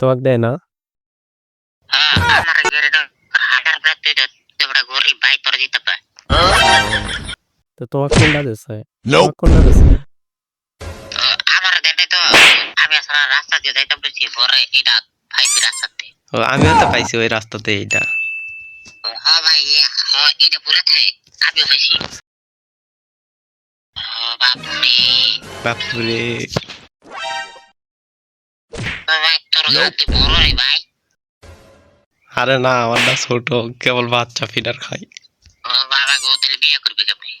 তোমাকে দেয় না? হ্যাঁ তো তোমাকে কোনটা তোমাকে কোনটা আমিও তো পাইছি ওই রাস্তাতে এইটা। হ্যাঁ হ্যাঁ বাপুরে। ও না তোর হাতে বড় রে ভাই। আরে না ছোট কেবল বাচ্চা ফিডার খাই বাবা গো তাহলে বিয়ে করবি কেমনি?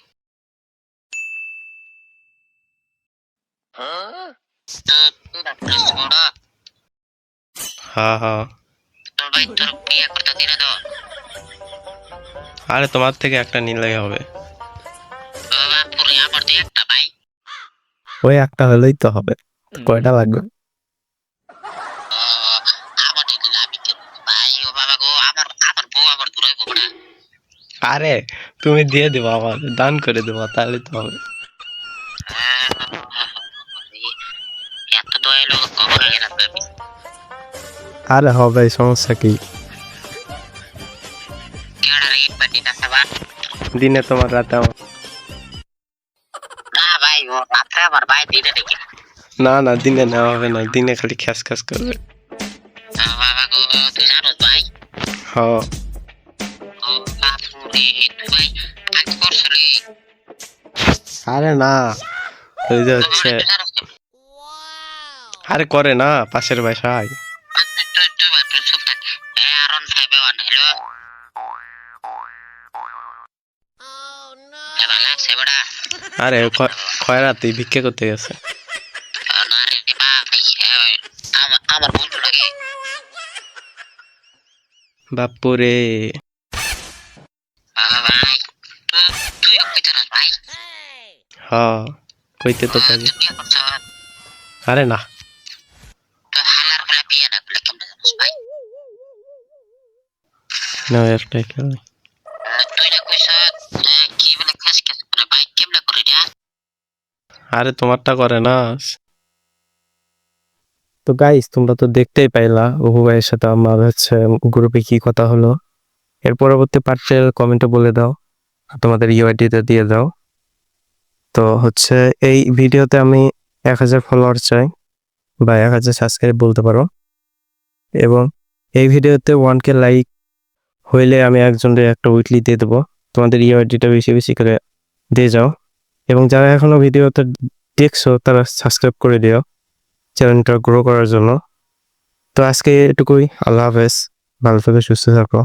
আরে তোমার থেকে একটা নিলেই হবে। আমার ওই একটা হলেই তো হবে। কয়টা লাগবে ও আমার দিলে আমি কি করব? ভাই ও বাবা গো আমার আমার বউ আমার দূরে গো বড়া আরে তুমি দিয়ে দেবো আমার দান করে দেবো তাহলে তো হবে। আরে হবে সমস্যা কি? না দিনে তোমার রাতে আমার না দিনে না না দিনে নেওয়া হবে না দিনে খালি খ্যাস খ্যাস করবে। ও আরে না ওই যে হচ্ছে? আরে করে না পাশের বাসায়। বড়া আরে খয়রাতে ভিক্ষে করতে গেছে। আমার বন্ধু লাগে বাপুরে বাবা ভাই। তুই তুই ভাই। হ কইতে তো পারি। আরে না। আরে তোমারটা করে না। তো গাইস তোমরা তো দেখতেই পাইলা, ওহু ভাইয়ের সাথে আমার হচ্ছে গ্রুপে কি কথা হলো। এর পরবর্তী পার্টে কমেন্টে বলে দাও তোমাদের ইউআইডিটা দিয়ে দাও। তো হচ্ছে এই ভিডিওতে আমি এক হাজার ফলোয়ার চাই বা এক হাজার সাবস্ক্রাইব বলতে পারো। এবং এই ভিডিওতে ওয়ান কে লাইক হইলে আমি একজনের একটা উইকলি দিয়ে দেবো। তোমাদের ইউআইডিটা বেশি বেশি করে দিয়ে যাও। এবং যারা এখনও ভিডিওতে দেখছ, তারা সাবস্ক্রাইব করে দিও চ্যানেলটা গ্রো করার জন্য। তো আজকে এটুকুই। আল্লাহ হাফেজ। ভালো থেকো, সুস্থ থাকো।